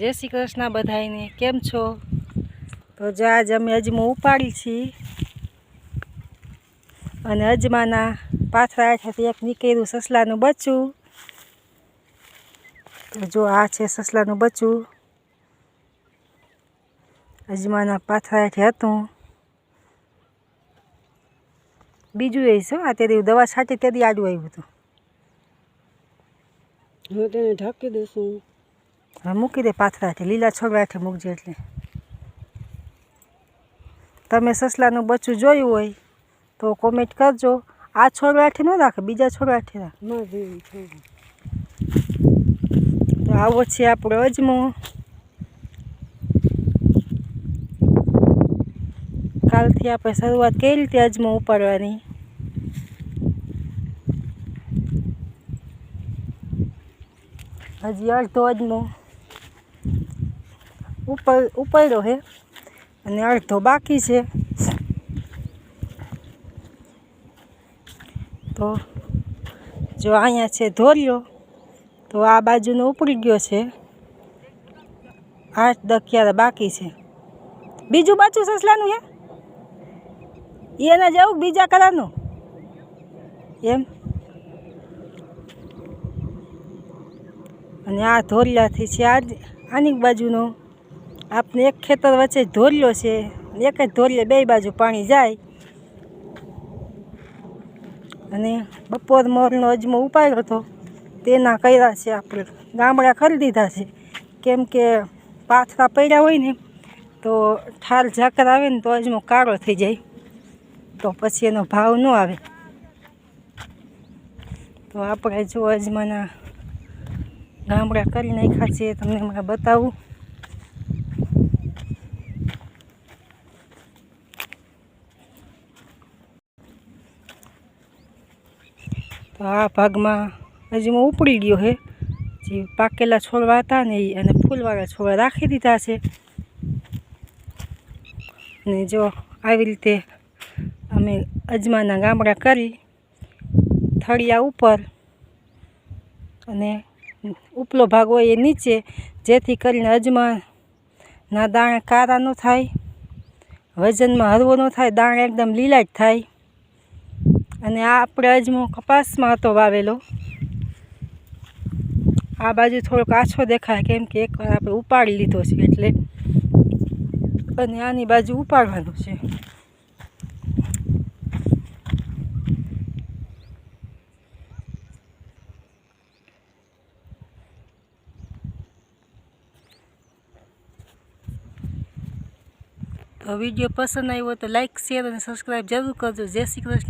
જય શ્રી કૃષ્ણ બધાયને. કેમ છો? તો જો આજ અમે અજમો ઉપાડી છીએ. અને અજમાના પાથરા હેઠળથી એક નીકળ્યું સસલાનું બચ્ચું. તો જો આ છે સસલાનું બચ્ચું. અજમાના પાથરા હેઠે હતું. બીજું એ છે આ તેથી દવા છાંટી તેથી આડું આવ્યું હતું. હું તેને ઢાંકી દઈશું હવે મૂકી દે પાથરા લીલા હેઠે મૂકજે એટલે. તમે સસલાનું બચ્ચું જોયું હોય તો કોમેન્ટ કરજો. આ છોડવા હેઠે ન રાખે બીજા છોડવા હેઠે રાખ. તો આવો છે આપણો અજમો. કાલથી આપણે શરૂઆત કઈ રીતે અજમો ઉપાડવાની. હજી અડધો અજમો. ઉપર, ઉપાડ્યો છે. અને અડધો બાકી છે. તો જો અહીંયા છે ધોરિયો, તો આ બાજુનો ઉપડી ગયો છે. આઠ દસ બાકી છે. બીજું બાજુ સસલાનું હે એના જવું બીજા કલરનું? એમ. અને આ ધોરિયાથી છે આ આની બાજુનો આપણે એક ખેતર વચ્ચે ધોરિયો છે એક જ ધોરિયે બે બાજુ પાણી જાય. અને બપોર મોરનો અજમો ઉપાડ્યો હતો, તેના કર્યા છે આપણે, ગામડા ખરી દીધા છે. કેમ કે પાથરા પડ્યા હોય ને, તો ઠાર ઝાકર આવે ને તો અજમો કાળો થઈ જાય. તો પછી એનો ભાવ ન આવે. તો આપણે જો અજમાના ગામડા કરી નાખ્યા છે, તમને હમણાં બતાવું. તો આ ભાગમાં અજમો ઉપડી ગયો છે જે પાકેલા છોડવા હતા ને એ અને ફૂલવાળા છોડવા રાખી દીધા છે. ને જો આવી રીતે અમે અજમાના ગામડા કરી થળિયા ઉપર અને ઉપલો ભાગ હોય એ નીચે, જેથી કરીને અજમાના દાણા કારા ન થાય, વજનમાં હળવો ન થાય, દાણા એકદમ લીલા જ થાય. અને આ આપણે અજમો કપાસમાં હતો વાવેલો. આ બાજુ થોડોક આછો દેખાય, કેમ કે એકવાર આપણે ઉપાડી લીધો છે એટલે. અને આની બાજુ ઉપાડવાનું છે. તો વીડિયો પસંદ આવ્યો તો લાઇક શેર અને સબસ્ક્રાઈબ જરૂર કરજો. જય શ્રી કૃષ્ણ.